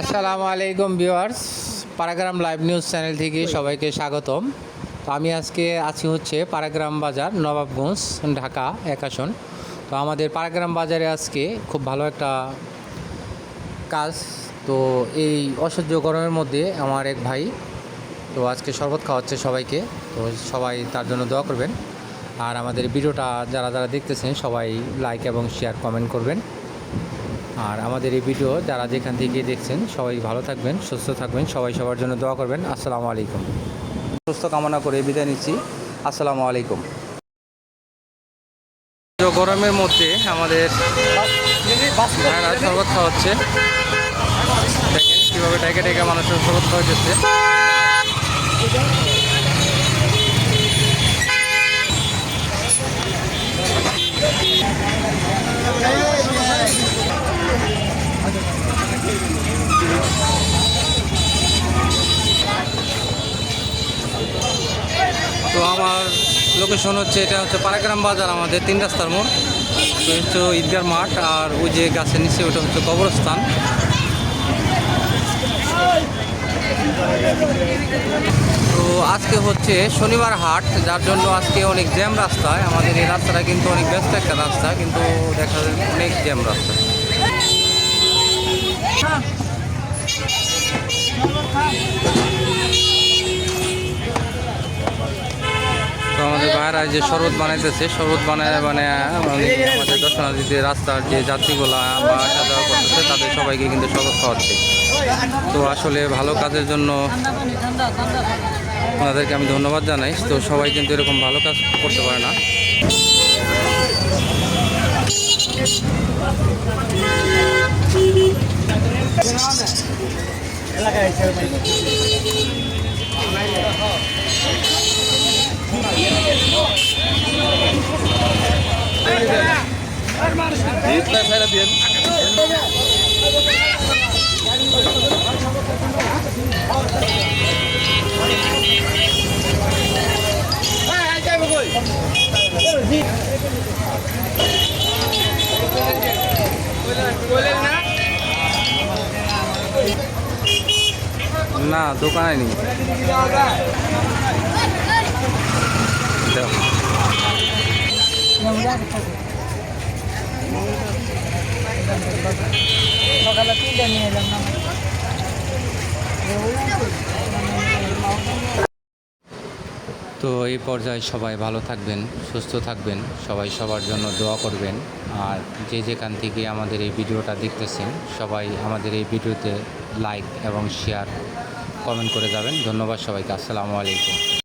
আসসালামু আলাইকুম ভিউয়ার্স, পারাগ্রাম লাইভ নিউজ চ্যানেল থেকে সবাইকে স্বাগতম। তো আমি আজকে আছি হচ্ছে পারাগ্রাম বাজার, নবাবগঞ্জ, ঢাকা এক আসন তো আমাদের পারাগ্রাম বাজারে আজকে খুব ভালো একটা কাজ। তো এই অসহ্য গরমের মধ্যে আমার এক ভাই, তো আজকে শরবত খাওয়াচ্ছে সবাইকে। তো সবাই তার জন্য দোয়া করবেন। আর আমাদের ভিডিওটা যারা যারা দেখতেছেন, সবাই লাইক এবং শেয়ার কমেন্ট করবেন। আর আমাদের এই ভিডিও যারা যেখান থেকে দেখছেন, সবাই ভালো থাকবেন, সুস্থ থাকবেন, সবাই সবার জন্য দোয়া করবেন। আসসালামু আলাইকুম। সুস্থ কামনা করে বিদায় নিচ্ছি। আসসালামু আলাইকুম। গরমের মধ্যে আমাদের ভাইরা খাওয়াচ্ছে। দেখেন কীভাবে টাইকে টাইকে মানুষের শরবত খাওয়াচ্ছে তো আমার লোকেশন হচ্ছে, এটা হচ্ছে পারাগ্রাম বাজার আমাদের, তিন রাস্তার মোড়। তো হচ্ছে ঈদগার মাঠ, আর ওই যে গাছের নিচে ওটা হচ্ছে কবরস্থান। তো আজকে হচ্ছে শনিবার হাট, যার জন্য আজকে অনেক জ্যাম রাস্তায়। আমাদের এই রাস্তাটা কিন্তু অনেক ব্যস্ত একটা রাস্তা, কিন্তু দেখা যায় অনেক জ্যাম রাস্তা ভাইরা যে শরবত বানাইতেছে, শরবত বানায় মানে আমাদের দর্শনার্থীতে রাস্তার যে যাত্রীগুলা বা আসা যাওয়া করতেছে, তাদের সবাইকে কিন্তু শরবত খাওয়াচ্ছে। তো আসলে ভালো কাজের জন্য ওনাদেরকে আমি ধন্যবাদ জানাই। তো সবাই কিন্তু এরকম ভালো কাজ করতে পারে না। না দোকানে নেই দেখো। তো এই পর্যায়ে সবাই ভালো থাকবেন, সুস্থ থাকবেন, সবাই সবার জন্য দোয়া করবেন। আর যে যেখান থেকে আমাদের এই ভিডিওটা দেখতেছেন, সবাই আমাদের এই ভিডিওতে লাইক এবং শেয়ার কমেন্ট করে যাবেন। ধন্যবাদ সবাইকে, আসসালামু আলাইকুম।